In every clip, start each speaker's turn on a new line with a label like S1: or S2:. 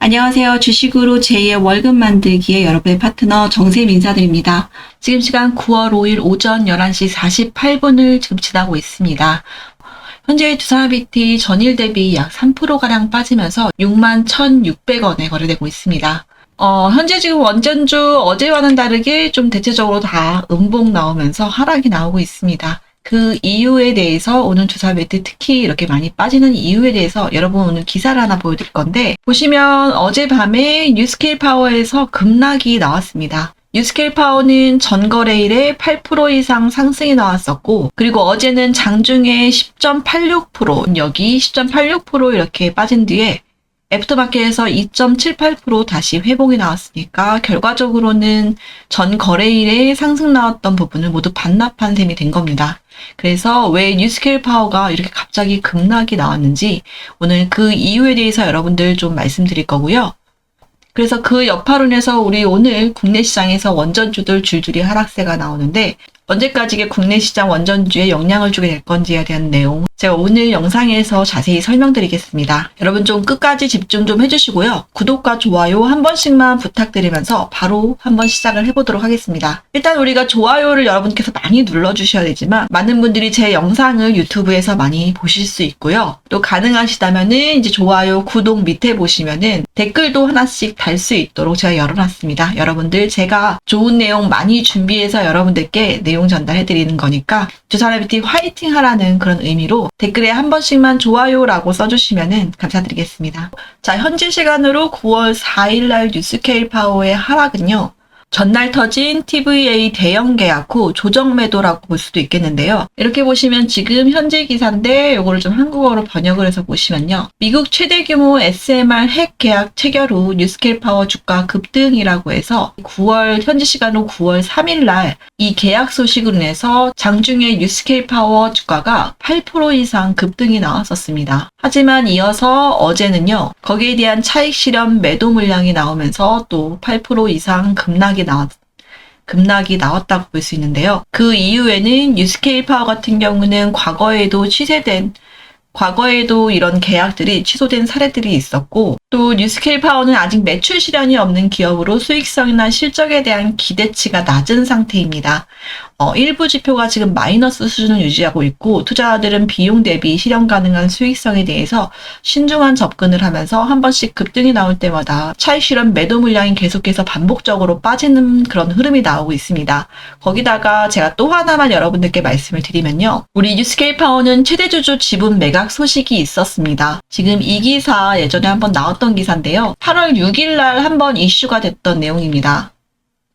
S1: 안녕하세요. 주식으로 제2의 월급 만들기에 여러분의 파트너 정세임 인사드립니다. 지금 시간 9월 5일 오전 11시 48분을 지금 지나고 있습니다. 현재 두산비티 전일 대비 약 3%가량 빠지면서 6만 1,600원에 거래되고 있습니다. 어, 현재 지금 원전주 어제와는 다르게 좀 대체적으로 다 음봉 나오면서 하락이 나오고 있습니다. 그 이유에 대해서 오늘 주사 매트 특히 이렇게 많이 빠지는 이유에 대해서 여러분 오늘 기사를 하나 보여드릴 건데 보시면 어젯밤에 뉴스케일 파워에서 급락이 나왔습니다. 뉴스케일 파워는 전거래일에 8% 이상 상승이 나왔었고 그리고 어제는 장중에 10.86% 여기 10.86% 이렇게 빠진 뒤에 애프터마켓에서 2.78% 다시 회복이 나왔으니까 결과적으로는 전 거래일에 상승 나왔던 부분을 모두 반납한 셈이 된 겁니다. 그래서 왜 뉴스케일 파워가 이렇게 갑자기 급락이 나왔는지 오늘 그 이유에 대해서 여러분들 좀 말씀드릴 거고요. 그래서 그 여파론에서 우리 오늘 국내 시장에서 원전주들 줄줄이 하락세가 나오는데 언제까지 국내 시장 원전주에 영향을 주게 될 건지에 대한 내용 제가 오늘 영상에서 자세히 설명드리겠습니다. 여러분 좀 끝까지 집중 좀 해주시고요. 구독과 좋아요 한 번씩만 부탁드리면서 바로 한번 시작을 해보도록 하겠습니다. 일단 우리가 좋아요를 여러분께서 많이 눌러주셔야 되지만 많은 분들이 제 영상을 유튜브에서 많이 보실 수 있고요. 또 가능하시다면은 이제 좋아요, 구독 밑에 보시면은 댓글도 하나씩 달 수 있도록 제가 열어놨습니다. 여러분들 제가 좋은 내용 많이 준비해서 여러분들께 내용 전달해 드리는 거니까 주사라비티 화이팅 하라는 그런 의미로 댓글에 한 번씩만 좋아요라고 써주시면 감사드리겠습니다. 자, 현지 시간으로 9월 4일날 뉴스케일 파워의 하락은요. 전날 터진 TVA 대형 계약 후 조정 매도라고 볼 수도 있겠는데요. 이렇게 보시면 지금 현재 기사인데 이거를 좀 한국어로 번역을 해서 보시면요. 미국 최대 규모 SMR 핵 계약 체결 후 뉴스케일 파워 주가 급등이라고 해서 9월 현지 시간으로 9월 3일 날 이 계약 소식으로 인해서 장중에 뉴스케일 파워 주가가 8% 이상 급등이 나왔었습니다. 하지만 이어서 어제는요. 거기에 대한 차익 실현 매도 물량이 나오면서 또 8% 이상 급락이 나왔 급락이 나왔다고 볼 수 있는데요. 그 이후에는 뉴스케일 파워 같은 경우는 과거에도 취소된 과거에도 이런 계약들이 취소된 사례들이 있었고 또 뉴스케일 파워는 아직 매출 실현이 없는 기업으로 수익성이나 실적에 대한 기대치가 낮은 상태입니다. 어, 일부 지표가 지금 마이너스 수준을 유지하고 있고 투자자들은 비용 대비 실현 가능한 수익성에 대해서 신중한 접근을 하면서 한 번씩 급등이 나올 때마다 차익 실현 매도 물량이 계속해서 반복적으로 빠지는 그런 흐름이 나오고 있습니다. 거기다가 제가 또 하나만 여러분들께 말씀을 드리면요. 우리 뉴스케일 파워는 최대 주주 지분 매각 소식이 있었습니다. 지금 이 기사 예전에 한번 나왔 던 기사인데요. 8월 6일 날 한번 이슈가 됐던 내용입니다.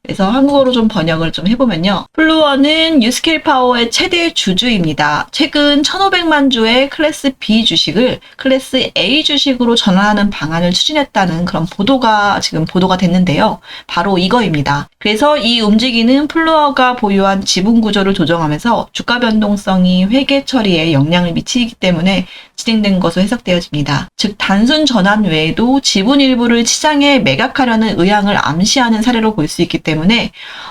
S1: 그래서 한국어로 좀 번역을 좀 해보면요. 플루어는 뉴스케일 파워의 최대 주주입니다. 최근 1,500만 주의 클래스 B 주식을 클래스 A 주식으로 전환하는 방안을 추진했다는 그런 보도가 지금 보도가 됐는데요. 바로 이거입니다. 그래서 이 움직이는 플루어가 보유한 지분 구조를 조정하면서 주가 변동성이 회계 처리에 영향을 미치기 때문에 진행된 것으로 해석되어집니다. 즉 단순 전환 외에도 지분 일부를 시장에 매각하려는 의향을 암시하는 사례로 볼 수 있기 때문에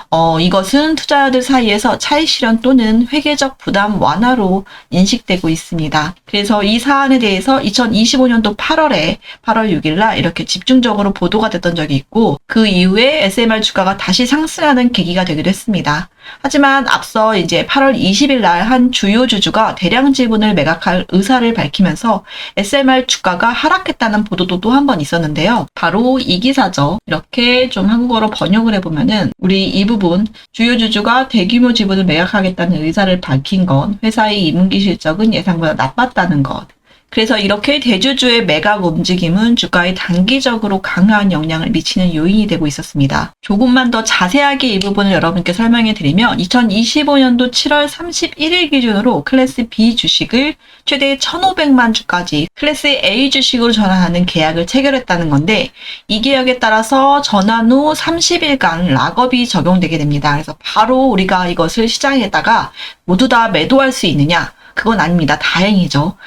S1: 어, 이것은 투자자들 사이에서 차익 실현 또는 회계적 부담 완화로 인식되고 있습니다. 그래서 이 사안에 대해서 2025년도 8월에 8월 6일 날 이렇게 집중적으로 보도가 됐던 적이 있고 그 이후에 SMR 주가가 다시 상승하는 계기가 되기도 했습니다. 하지만 앞서 이제 8월 20일 날 한 주요 주주가 대량 지분을 매각할 의사를 밝히면서 SMR 주가가 하락했다는 보도도 또 한 번 있었는데요. 바로 이 기사죠. 이렇게 좀 한국어로 번역을 해보면은 우리 이 부분 주요 주주가 대규모 지분을 매각하겠다는 의사를 밝힌 건 회사의 임기 실적은 예상보다 나빴다는 것. 그래서 이렇게 대주주의 매각 움직임은 주가에 단기적으로 강한 영향을 미치는 요인이 되고 있었습니다. 조금만 더 자세하게 이 부분을 여러분께 설명해 드리면 2025년도 7월 31일 기준으로 클래스 B 주식을 최대 1,500만 주까지 클래스 A 주식으로 전환하는 계약을 체결했다는 건데 이 계약에 따라서 전환 후 30일간 락업이 적용되게 됩니다. 그래서 바로 우리가 이것을 시장에다가 모두 다 매도할 수 있느냐? 그건 아닙니다. 다행이죠.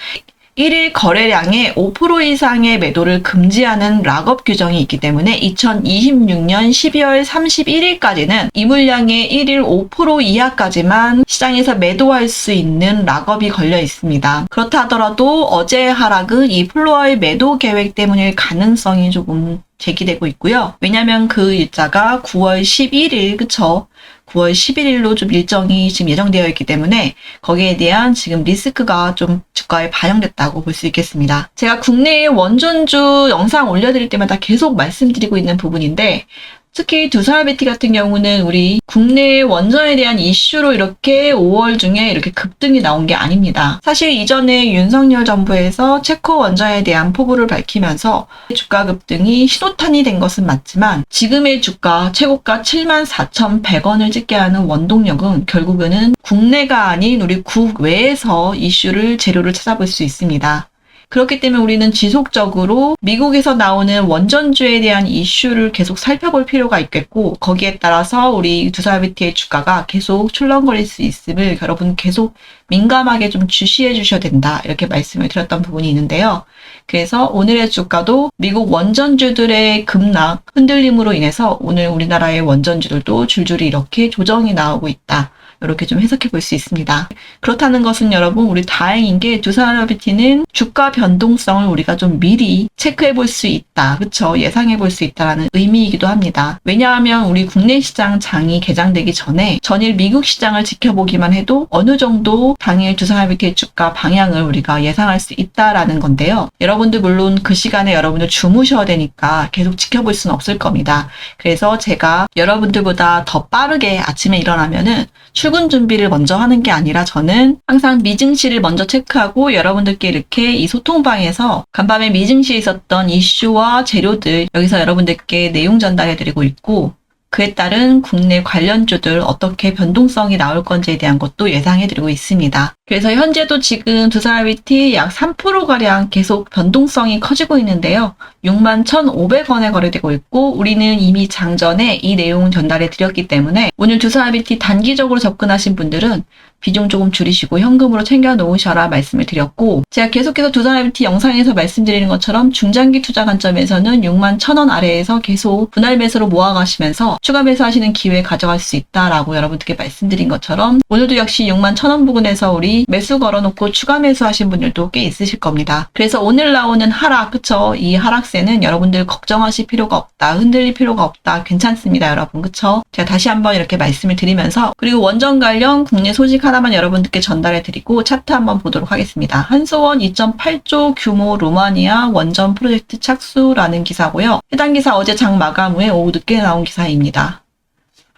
S1: 1일 거래량의 5% 이상의 매도를 금지하는 락업 규정이 있기 때문에 2026년 12월 31일까지는 이 물량의 1일 5% 이하까지만 시장에서 매도할 수 있는 락업이 걸려 있습니다. 그렇다 하더라도 어제의 하락은 이 플로어의 매도 계획 때문일 가능성이 조금 제기되고 있고요. 왜냐하면 그 일자가 9월 11일 그쵸? 9월 11일로 좀 일정이 지금 예정되어 있기 때문에 거기에 대한 지금 리스크가 좀 주가에 반영됐다고 볼 수 있겠습니다. 제가 국내의 원전주 영상 올려드릴 때마다 계속 말씀드리고 있는 부분인데 특히 두사베티 같은 경우는 우리 국내 원전에 대한 이슈로 이렇게 5월 중에 이렇게 급등이 나온 게 아닙니다. 사실 이전에 윤석열 정부에서 체코 원전에 대한 포부를 밝히면서 주가 급등이 신호탄이 된 것은 맞지만 지금의 주가 최고가 74,100원을 찍게 하는 원동력은 결국에는 국내가 아닌 우리 국외에서 이슈를 재료를 찾아볼 수 있습니다. 그렇기 때문에 우리는 지속적으로 미국에서 나오는 원전주에 대한 이슈를 계속 살펴볼 필요가 있겠고 거기에 따라서 우리 두사비티의 주가가 계속 출렁거릴 수 있음을 여러분 계속 민감하게 좀 주시해 주셔야 된다 이렇게 말씀을 드렸던 부분이 있는데요. 그래서 오늘의 주가도 미국 원전주들의 급락 흔들림으로 인해서 오늘 우리나라의 원전주들도 줄줄이 이렇게 조정이 나오고 있다. 이렇게 좀 해석해 볼 수 있습니다. 그렇다는 것은 여러분 우리 다행인 게 두산업비티는 주가 변동성을 우리가 좀 미리 체크해 볼 수 있다. 그쵸? 예상해 볼 수 있다라는 의미이기도 합니다. 왜냐하면 우리 국내 시장 장이 개장되기 전에 전일 미국 시장을 지켜보기만 해도 어느 정도 당일 두산업비티의 주가 방향을 우리가 예상할 수 있다라는 건데요. 여러분들 물론 그 시간에 여러분들 주무셔야 되니까 계속 지켜볼 수는 없을 겁니다. 그래서 제가 여러분들보다 더 빠르게 아침에 일어나면은 출근 준비를 먼저 하는 게 아니라 저는 항상 미증시를 먼저 체크하고 여러분들께 이렇게 이 소통방에서 간밤에 미증시에 있었던 이슈와 재료들 여기서 여러분들께 내용 전달해 드리고 있고 그에 따른 국내 관련주들 어떻게 변동성이 나올 건지에 대한 것도 예상해드리고 있습니다. 그래서 현재도 지금 두사위티 약 3%가량 계속 변동성이 커지고 있는데요. 6만 1,500원에 거래되고 있고 우리는 이미 장전에 이 내용 전달해 드렸기 때문에 오늘 두사위티 단기적으로 접근하신 분들은 비중 조금 줄이시고 현금으로 챙겨 놓으셔라 말씀을 드렸고 제가 계속해서 두산IBT 영상에서 말씀드리는 것처럼 중장기 투자 관점에서는 6만 1천원 아래에서 계속 분할 매수로 모아가시면서 추가 매수하시는 기회 가져갈 수 있다라고 여러분들께 말씀드린 것처럼 오늘도 역시 6만 1천원 부근에서 우리 매수 걸어놓고 추가 매수하신 분들도 꽤 있으실 겁니다. 그래서 오늘 나오는 하락 그쵸? 이 하락세는 여러분들 걱정하실 필요가 없다. 흔들릴 필요가 없다. 괜찮습니다 여러분 그쵸? 제가 다시 한번 이렇게 말씀을 드리면서 그리고 원전 관련 국내 소식 하나 만 여러분들께 전달해 드리고 차트 한번 보도록 하겠습니다. 한소원 2.8조 규모 루마니아 원전 프로젝트 착수라는 기사고요. 해당 기사 어제 장 마감 후에 오후 늦게 나온 기사입니다.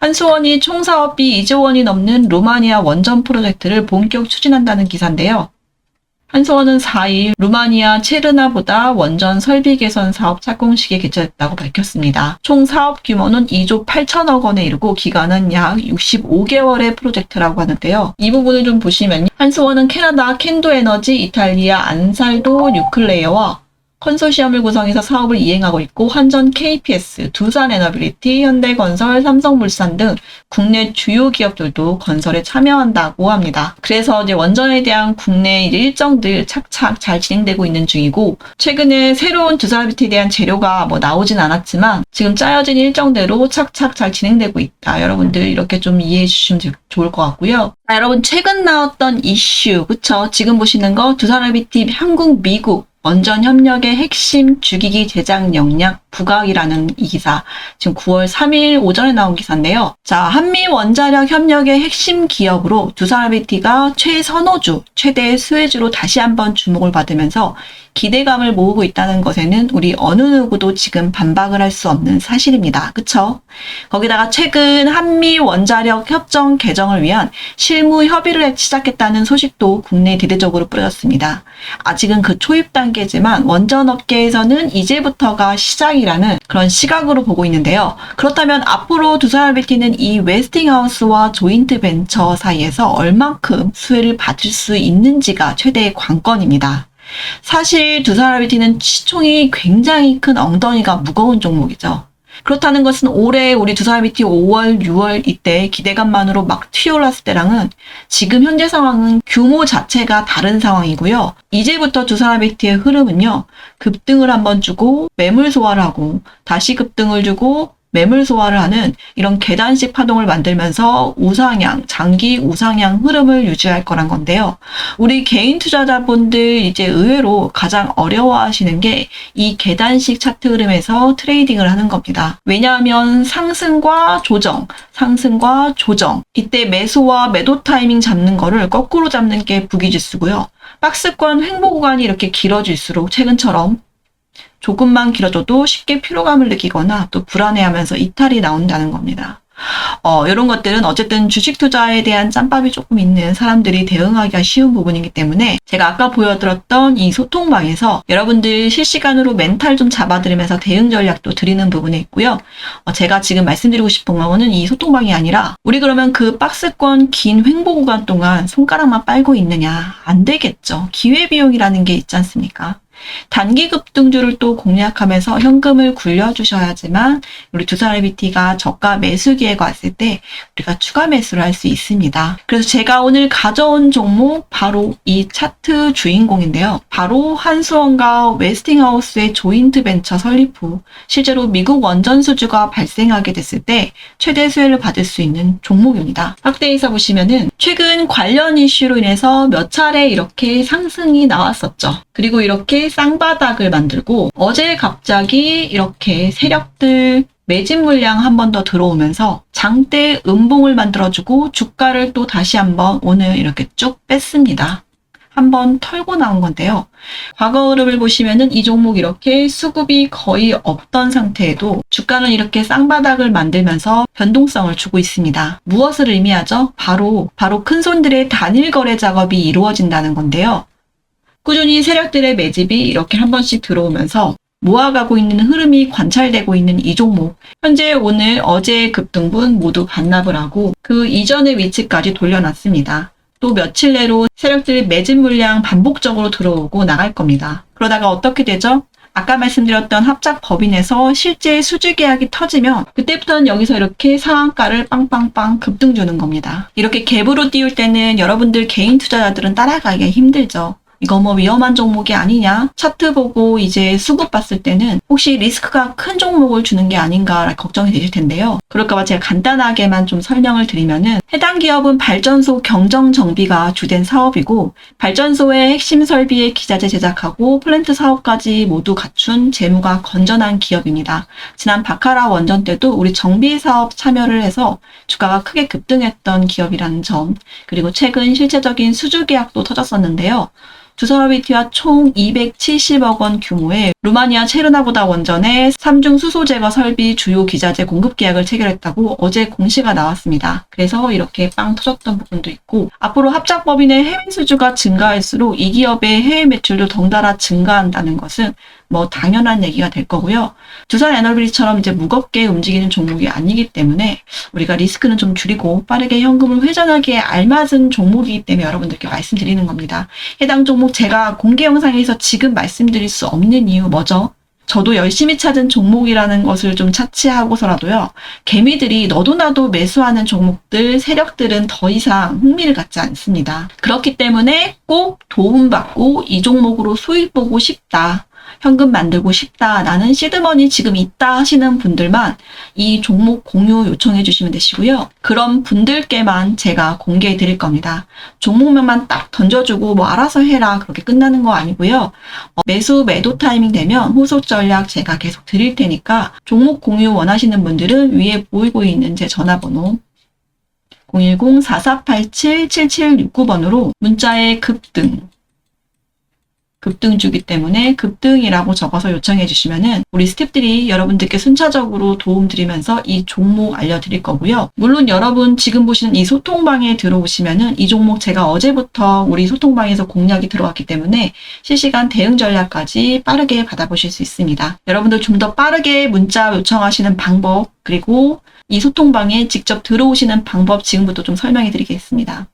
S1: 한수원이 총 사업비 2조 원이 넘는 루마니아 원전 프로젝트를 본격 추진한다는 기사인데요. 한소원은 4일 루마니아 체르나보다 원전 설비 개선 사업 착공식에 개최했다고 밝혔습니다. 총 사업 규모는 2조 8천억 원에 이르고 기간은 약 65개월의 프로젝트라고 하는데요. 이 부분을 좀 보시면 한소원은 캐나다 캔도 에너지, 이탈리아 안살도 뉴클레어와 컨소시엄을 구성해서 사업을 이행하고 있고 환전 KPS, 두산 에너빌리티, 현대건설, 삼성물산 등 국내 주요 기업들도 건설에 참여한다고 합니다. 그래서 이제 원전에 대한 국내 일정들 착착 잘 진행되고 있는 중이고 최근에 새로운 두산비티에 대한 재료가 뭐 나오진 않았지만 지금 짜여진 일정대로 착착 잘 진행되고 있다. 여러분들 이렇게 좀 이해해 주시면 좋을 것 같고요. 자, 여러분 최근 나왔던 이슈 그쵸? 지금 보시는 거 두산비티 한국 미국 원전 협력의 핵심 주기기 제작 역량 부각이라는 이 기사 지금 9월 3일 오전에 나온 기사인데요. 자 한미 원자력 협력의 핵심 기업으로 두사라비티가 최선호주 최대 수혜주로 다시 한번 주목을 받으면서 기대감을 모으고 있다는 것에는 우리 어느 누구도 지금 반박을 할 수 없는 사실입니다. 그쵸? 거기다가 최근 한미 원자력 협정 개정을 위한 실무 협의를 시작했다는 소식도 국내에 대대적으로 뿌려졌습니다. 아직은 그 초입 단계지만 원전 업계에서는 이제부터가 시작이라는 그런 시각으로 보고 있는데요. 그렇다면 앞으로 두산알베티는 이 웨스팅하우스와 조인트 벤처 사이에서 얼만큼 수혜를 받을 수 있는지가 최대의 관건입니다. 사실 두산알베티는 시총이 굉장히 큰 엉덩이가 무거운 종목이죠. 그렇다는 것은 올해 우리 두 사람이티 5월, 6월 이때 기대감만으로 막 튀어올랐을 때랑은 지금 현재 상황은 규모 자체가 다른 상황이고요. 이제부터 두 사람이티의 흐름은요. 급등을 한번 주고 매물 소화를 하고 다시 급등을 주고 매물 소화를 하는 이런 계단식 파동을 만들면서 우상향, 장기 우상향 흐름을 유지할 거란 건데요. 우리 개인 투자자분들 이제 의외로 가장 어려워하시는 게 이 계단식 차트 흐름에서 트레이딩을 하는 겁니다. 왜냐하면 상승과 조정, 상승과 조정, 이때 매수와 매도 타이밍 잡는 거를 거꾸로 잡는 게 부기지수고요. 박스권 횡보 구간이 이렇게 길어질수록 최근처럼 조금만 길어져도 쉽게 피로감을 느끼거나 또 불안해하면서 이탈이 나온다는 겁니다. 어, 이런 것들은 어쨌든 주식 투자에 대한 짬밥이 조금 있는 사람들이 대응하기가 쉬운 부분이기 때문에 제가 아까 보여드렸던 이 소통방에서 여러분들 실시간으로 멘탈 좀 잡아드리면서 대응 전략도 드리는 부분이 있고요. 어, 제가 지금 말씀드리고 싶은 거는 이 소통방이 아니라 우리 그러면 그 박스권 긴 횡보 구간 동안 손가락만 빨고 있느냐? 안 되겠죠. 기회비용이라는 게 있지 않습니까? 단기 급등주를 또 공략하면서 현금을 굴려주셔야지만 우리 두사람비티가 저가 매수 기회가 왔을 때 우리가 추가 매수를 할 수 있습니다. 그래서 제가 오늘 가져온 종목 바로 이 차트 주인공인데요. 바로 한수원과 웨스팅하우스의 조인트 벤처 설립 후 실제로 미국 원전 수주가 발생하게 됐을 때 최대 수혜를 받을 수 있는 종목입니다. 확대해서 보시면은 최근 관련 이슈로 인해서 몇 차례 이렇게 상승이 나왔었죠. 그리고 이렇게 쌍바닥을 만들고 어제 갑자기 이렇게 세력들 매집 물량 한 번 더 들어오면서 장대 음봉을 만들어주고 주가를 또 다시 한번 오늘 이렇게 쭉 뺐습니다. 한번 털고 나온 건데요. 과거 흐름을 보시면은 이 종목 이렇게 수급이 거의 없던 상태에도 주가는 이렇게 쌍바닥을 만들면서 변동성을 주고 있습니다. 무엇을 의미하죠? 바로 바로 큰 손들의 단일 거래 작업이 이루어진다는 건데요. 꾸준히 세력들의 매집이 이렇게 한 번씩 들어오면서 모아가고 있는 흐름이 관찰되고 있는 이 종목. 현재 오늘 어제 급등분 모두 반납을 하고 그 이전의 위치까지 돌려놨습니다. 또 며칠 내로 세력들의 매집 물량 반복적으로 들어오고 나갈 겁니다. 그러다가 어떻게 되죠? 아까 말씀드렸던 합작 법인에서 실제 수주 계약이 터지면 그때부터는 여기서 이렇게 상한가를 빵빵빵 급등 주는 겁니다. 이렇게 갭으로 띄울 때는 여러분들 개인 투자자들은 따라가기가 힘들죠. 이거 뭐 위험한 종목이 아니냐? 차트 보고 이제 수급 봤을 때는 혹시 리스크가 큰 종목을 주는 게 아닌가 걱정이 되실 텐데요. 그럴까봐 제가 간단하게만 좀 설명을 드리면은 해당 기업은 발전소 경정 정비가 주된 사업이고 발전소의 핵심 설비의 기자재 제작하고 플랜트 사업까지 모두 갖춘 재무가 건전한 기업입니다. 지난 바카라 원전 때도 우리 정비 사업 참여를 해서 주가가 크게 급등했던 기업이라는 점 그리고 최근 실제적인 수주 계약도 터졌었는데요. 두사라비티와 총 270억 원 규모의 루마니아 체르나보다 원전의 3중 수소 제거 설비 주요 기자재 공급 계약을 체결 했다고 어제 공시가 나왔습니다. 그래서 이렇게 빵 터졌던 부분도 있고 앞으로 합작법인의 해외 수주가 증가할수록 이 기업의 해외 매출도 덩달아 증가한다는 것은 뭐 당연한 얘기가 될 거고요. 두산 에너비리처럼 이제 무겁게 움직이는 종목이 아니기 때문에 우리가 리스크는 좀 줄이고 빠르게 현금을 회전하기에 알맞은 종목이기 때문에 여러분들께 말씀드리는 겁니다. 해당 종목 제가 공개 영상에서 지금 말씀드릴 수 없는 이유 뭐죠? 저도 열심히 찾은 종목이라는 것을 좀 차치하고서라도요, 개미들이 너도 나도 매수하는 종목들, 세력들은 더 이상 흥미를 갖지 않습니다. 그렇기 때문에 꼭 도움받고 이 종목으로 수익 보고 싶다. 현금 만들고 싶다. 나는 시드머니 지금 있다 하시는 분들만 이 종목 공유 요청해 주시면 되시고요. 그런 분들께만 제가 공개해 드릴 겁니다. 종목명만 딱 던져주고 뭐 알아서 해라. 그렇게 끝나는 거 아니고요. 어, 매수 매도 타이밍 되면 후속 전략 제가 계속 드릴 테니까 종목 공유 원하시는 분들은 위에 보이고 있는 제 전화번호 010-4487-7769번으로 문자에 급등 급등주기 때문에 급등이라고 적어서 요청해 주시면은 우리 스탭들이 여러분들께 순차적으로 도움 드리면서 이 종목 알려드릴 거고요. 물론 여러분 지금 보시는 이 소통방에 들어오시면은 이 종목 제가 어제부터 우리 소통방에서 공략이 들어왔기 때문에 실시간 대응 전략까지 빠르게 받아보실 수 있습니다. 여러분들 좀 더 빠르게 문자 요청하시는 방법 그리고 이 소통방에 직접 들어오시는 방법 지금부터 좀 설명해 드리겠습니다.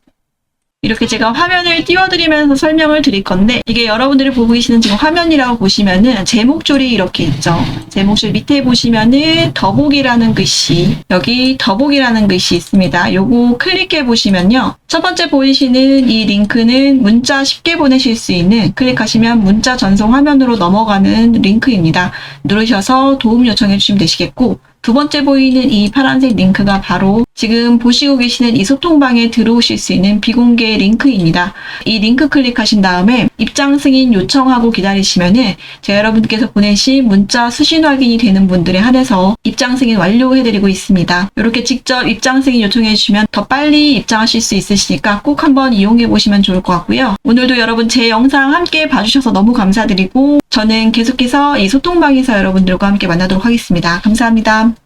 S1: 이렇게 제가 화면을 띄워드리면서 설명을 드릴 건데 이게 여러분들이 보고 계시는 지금 화면이라고 보시면은 제목줄이 이렇게 있죠. 제목줄 밑에 보시면은 더보기라는 글씨 여기 더보기라는 글씨 있습니다. 요거 클릭해 보시면요. 첫 번째 보이시는 이 링크는 문자 쉽게 보내실 수 있는 클릭하시면 문자 전송 화면으로 넘어가는 링크입니다. 누르셔서 도움 요청해 주시면 되시겠고 두 번째 보이는 이 파란색 링크가 바로 지금 보시고 계시는 이 소통방에 들어오실 수 있는 비공개 링크입니다. 이 링크 클릭하신 다음에 입장 승인 요청하고 기다리시면은 제가 여러분께서 보내신 문자 수신 확인이 되는 분들에 한해서 입장 승인 완료해드리고 있습니다. 이렇게 직접 입장 승인 요청해 주시면 더 빨리 입장하실 수 있으시니까 꼭 한번 이용해 보시면 좋을 것 같고요. 오늘도 여러분 제 영상 함께 봐주셔서 너무 감사드리고 저는 계속해서 이 소통방에서 여러분들과 함께 만나도록 하겠습니다. 감사합니다.